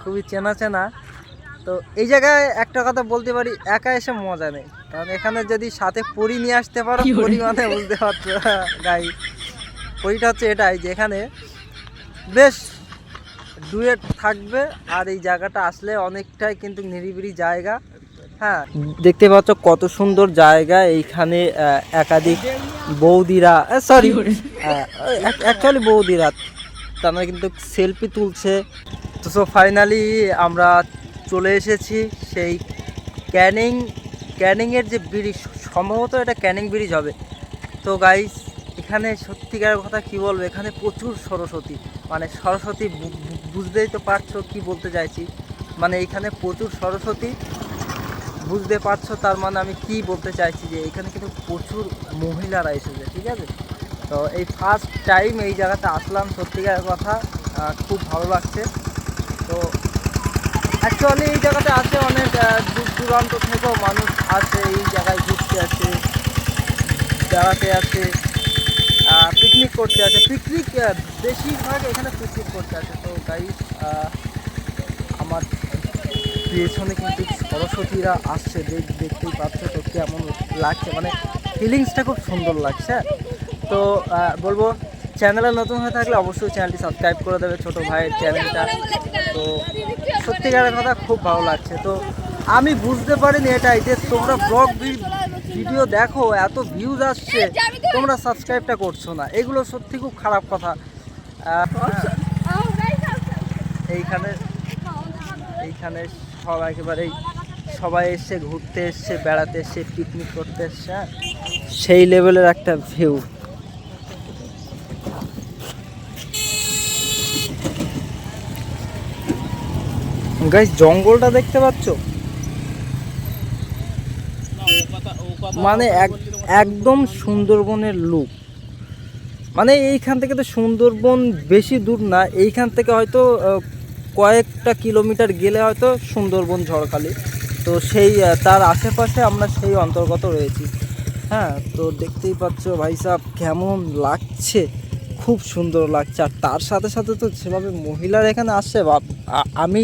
খুবই চেনা চেনা। তো এই জায়গায় একটা কথা বলতে পারি একা এসে মজা নেই। কারণ এখানে যদি সাথে পরি নিয়ে আসতে পারো পরি মানে বুঝতে পারছ গাই। পরিটা হচ্ছে এটাই যে এখানে বেশ ডুয়েট থাকবে আর এই জায়গাটা আসলে অনেকটাই কিন্তু নিরিবিলি জায়গা। হ্যাঁ দেখতে পাচ্ছ কত সুন্দর জায়গা এইখানে একাধিক বৌদিরা সরি অ্যাকচুয়ালি বৌদিরা তারা কিন্তু সেলফি তুলছে। তো সো ফাইনালি আমরা চলে এসেছি সেই ক্যানিং ক্যানিংয়ের যে ব্রিজ, সম্ভবত এটা ক্যানিং ব্রিজ হবে। তো গাইস এখানে সত্যিকারের কথা কি বলব, এখানে প্রচুর সরস্বতী মানে সরস্বতী বুঝতেই তো পারছ কি বলতে চাইছি। মানে এখানে প্রচুর সরস্বতী, বুঝতে পারছ তার মানে আমি কি বলতে চাইছি যে এখানে কিন্তু প্রচুর মহিলারা এসেছে, ঠিক আছে? তো এই ফার্স্ট টাইম এই জায়গাতে আসলাম সত্যিকার কথা খুব ভালো লাগছে। তো অ্যাকচুয়ালি এই জায়গাতে আসে অনেক দূর দূরান্ত থেকেও মানুষ আসে, এই জায়গায় ঘুরতে আসে, বেড়াতে আছে পিকনিক করতে আছে পিকনিক বেশিরভাগ এখানে পিকনিক করতে আছে তো গাইস আমার পেছনে কিন্তু সরস্বতীরা আসছে, দেখ- দেখতেই পাচ্ছ তো কেমন লাগছে। মানে ফিলিংসটা খুব সুন্দর লাগছে। তো বলব চ্যানেলে নতুন হয়ে থাকলে অবশ্যই চ্যানেলটি সাবস্ক্রাইব করে দেবে ছোটো ভাইয়ের চ্যানেলটা। তো সত্যিকারের কথা খুব ভালো লাগছে। তো আমি বুঝতে পারিনি এটাই যে তোমরা ব্লগ ভিডিও দেখো, এত ভিউজ আসছে, তোমরা সাবস্ক্রাইবটা করছ না। এগুলো সত্যি খুব খারাপ কথা। এইখানে এইখানে সব একেবারেই সবাই এসছে ঘুরতে এসছে, বেড়াতে এসছে পিকনিক করতে এসছে হ্যাঁ? সেই লেভেলের একটা ভিউ গাইস জঙ্গলটা দেখতে পাচ্ছ? মানে এক একদম সুন্দরবনের লুক মানে এইখান থেকে তো সুন্দরবন বেশি দূর না এইখান থেকে হয়তো কয়েকটা কিলোমিটার গেলে হয়তো সুন্দরবন ঝড়খালি। তো সেই তার আশেপাশে আমরা সেই অন্তর্গত রয়েছি। হ্যাঁ তো দেখতেই পাচ্ছ ভাই সাহেব কেমন লাগছে। খুব সুন্দর লাগছে। আর তার সাথে সাথে তো সেভাবে মহিলারা এখানে আসছে আমি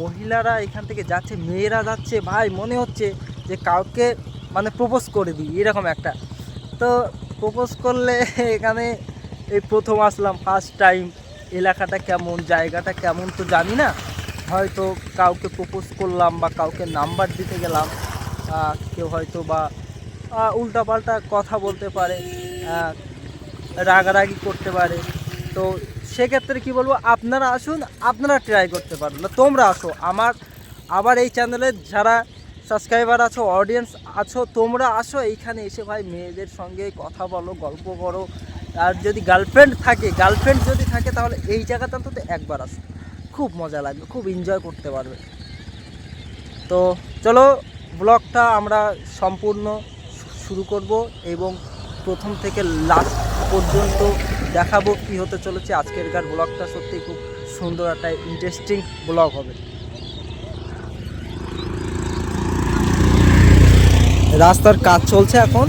মহিলারা এখান থেকে যাচ্ছে, মেয়েরা যাচ্ছে, ভাই মনে হচ্ছে যে কাউকে মানে প্রপোজ করে দিই, এরকম একটা। তো প্রপোজ করলে এখানে এই প্রথম আসলাম ফার্স্ট টাইম এলাকাটা কেমন, জায়গাটা কেমন তো জানি না। হয়তো কাউকে প্রপোজ করলাম বা কাউকে নাম্বার দিতে গেলাম কেউ হয়তো বা উল্টাপাল্টা কথা বলতে পারে রাগারাগি করতে পারে। তো সেক্ষেত্রে কি বলব, আপনারা আসুন, আপনারা ট্রাই করতে পারেন। না, তোমরা আসো। আমার, আবার এই চ্যানেলে যারা সাবস্ক্রাইবার আছো অডিয়েন্স আছো, তোমরা আসো। এইখানে এসে ভাই মেয়েদের সঙ্গে কথা বলো, গল্প করো। আর যদি গার্লফ্রেন্ড থাকে গার্লফ্রেন্ড যদি থাকে, তাহলে এই জায়গাতে অন্তত একবার আসো। খুব মজা লাগবে, খুব এনজয় করতে পারবে। তো চলো ব্লগটা আমরা সম্পূর্ণ শুরু করব এবং প্রথম থেকে লাস্ট পর্যন্ত দেখাবো কি হতে চলেছে। আজকের আজকেরকার ব্লগটা সত্যি খুব সুন্দর, একটা ইন্টারেস্টিং ব্লগ হবে। রাস্তার কাজ চলছে এখন।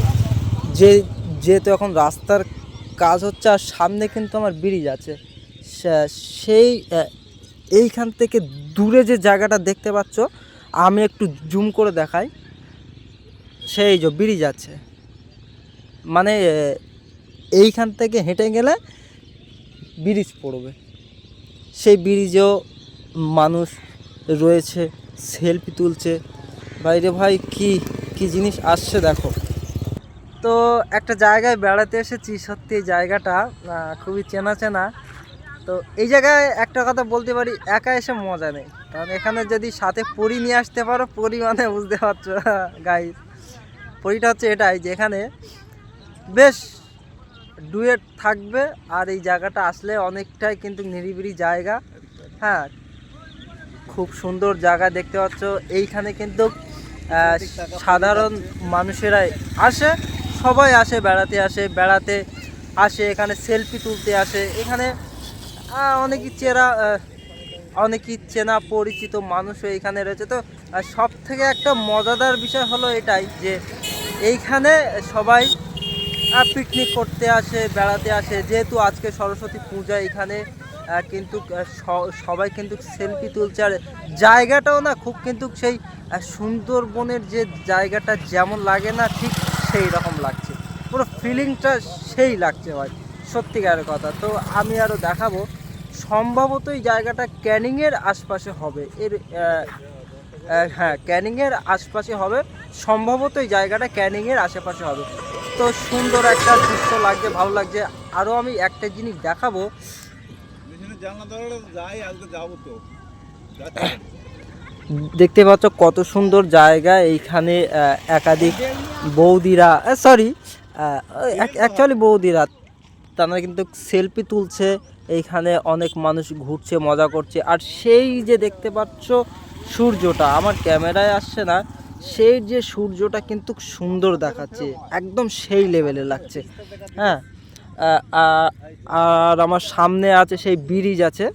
যে, যেহেতু এখন রাস্তার কাজ হচ্ছে আর সামনে কিন্তু আমার ব্রিজ আছে। সেই এইখান থেকে দূরে যে জায়গাটা দেখতে পাচ্ছ, আমি একটু জুম করে দেখাই। সেই যে ব্রিজ আছে। মানে এইখান থেকে হেঁটে গেলে ব্রিজ পড়বে। সেই ব্রিজেও মানুষ রয়েছে, সেলফি তুলছে। বাইরে ভাই, কি কি জিনিস আসছে দেখো। তো একটা জায়গায় বেড়াতে এসেছি, সত্যি এই জায়গাটা খুবই চেনা চেনা। তো এই জায়গায় একটা কথা বলতে পারি, একা এসে মজা নেই। কারণ এখানে যদি সাথে পরি নিয়ে আসতে পারো, পরি মানে বুঝতে পারছ গাই পরিটা হচ্ছে এটাই যে এখানে বেশ ডুয়েট থাকবে আর এই জায়গাটা আসলে অনেকটাই কিন্তু নিরিবিলি জায়গা। হ্যাঁ খুব সুন্দর জায়গা দেখতে পাচ্ছ। এইখানে কিন্তু সাধারণ মানুষেরাই আসে, সবাই আসে, বেড়াতে আসে বেড়াতে আসে, এখানে সেলফি তুলতে আসে। এখানে অনেকই চেনা অনেকই চেনা পরিচিত মানুষও এখানে রয়েছে। তো সব থেকে একটা মজাদার বিষয় হলো এটাই যে, এইখানে সবাই পিকনিক করতে আসে, বেড়াতে আসে। যেহেতু আজকে সরস্বতী পূজা এখানে কিন্তু সবাই কিন্তু সেলফি তুলছে। আর জায়গাটাও না খুব কিন্তু সেই সুন্দরবনের যে জায়গাটা যেমন লাগে না, ঠিক সেই রকম লাগছে। পুরো ফিলিংটা সেই লাগছে ভাই, সত্যিকারের কথা। তো আমি আরও দেখাবো, সম্ভবত এই জায়গাটা ক্যানিংয়ের আশপাশে হবে। এর হ্যাঁ ক্যানিংয়ের আশপাশে হবে। সম্ভবত এই জায়গাটা ক্যানিংয়ের আশেপাশে হবে। তো সুন্দর একটা দৃশ্য লাগছে ভালো লাগছে। আরও আমি একটা জিনিস দেখাবো। দেখতে পাচ্ছ কত সুন্দর জায়গা এইখানে একাধিক বৌদিরা সরি অ্যাকচুয়ালি বৌদিরা তারা কিন্তু সেলফি তুলছে এইখানে অনেক মানুষ ঘুরছে মজা করছে। আর সেই যে দেখতে পাচ্ছ সূর্যটা আমার ক্যামেরায় আসছে না সেই যে সূর্যটা কিন্তু সুন্দর দেখাচ্ছে, একদম সেই লেভেলে লাগছে। হ্যাঁ? আর আমার সামনে আছে সেই ব্রিজ আছে।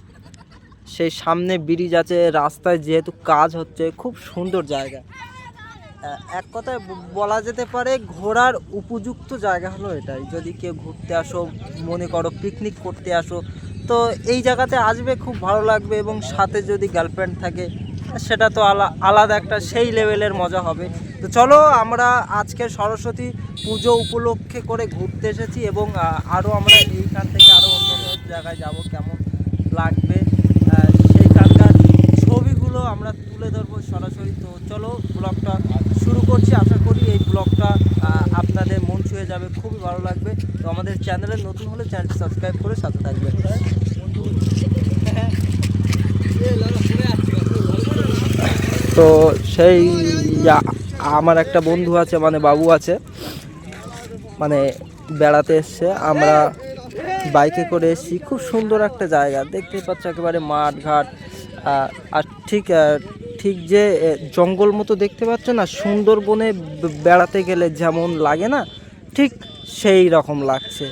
সেই সামনে ব্রিজ আছে, রাস্তায় যেহেতু কাজ হচ্ছে, খুব সুন্দর জায়গা। এক কথায় বলা যেতে পারে ঘোরার উপযুক্ত জায়গা হলো এটাই। যদি কেউ ঘুরতে আসো, মনে করো পিকনিক করতে আসো, তো এই জায়গাতে আসবে, খুব ভালো লাগবে এবং সাথে যদি গার্লফ্রেন্ড থাকে সেটা তো আলা, আলাদা একটা সেই লেভেলের মজা হবে। তো চলো আমরা আজকে সরস্বতী পুজো উপলক্ষে করে ঘুরতে এসেছি এবং আরও আমরা এইখান থেকে আরও অন্য জায়গায় যাব, কেমন লাগবে। সেইখানকার ছবিগুলো আমরা তুলে ধরবো সরাসরি। তো চলো ব্লগটা শুরু করছি। আশা করি এই ব্লগটা আপনাদের মন ছুঁয়ে যাবে, খুবই ভালো লাগবে। তো আমাদের চ্যানেলে নতুন হলে চ্যানেলটি সাবস্ক্রাইব করে সাথে থাকবে তো সেই আমার একটা বন্ধু আছে মানে বাবু আছে মানে বেড়াতে এসছে। আমরা বাইকে করে এসেছি, খুব সুন্দর একটা জায়গা, দেখতেই পাচ্ছ একেবারে মাঠ ঘাট আর ঠিক ঠিক যে জঙ্গল মতো দেখতে পাচ্ছ না, সুন্দরবনে বেড়াতে গেলে যেমন লাগে না, ঠিক সেই রকম লাগছে।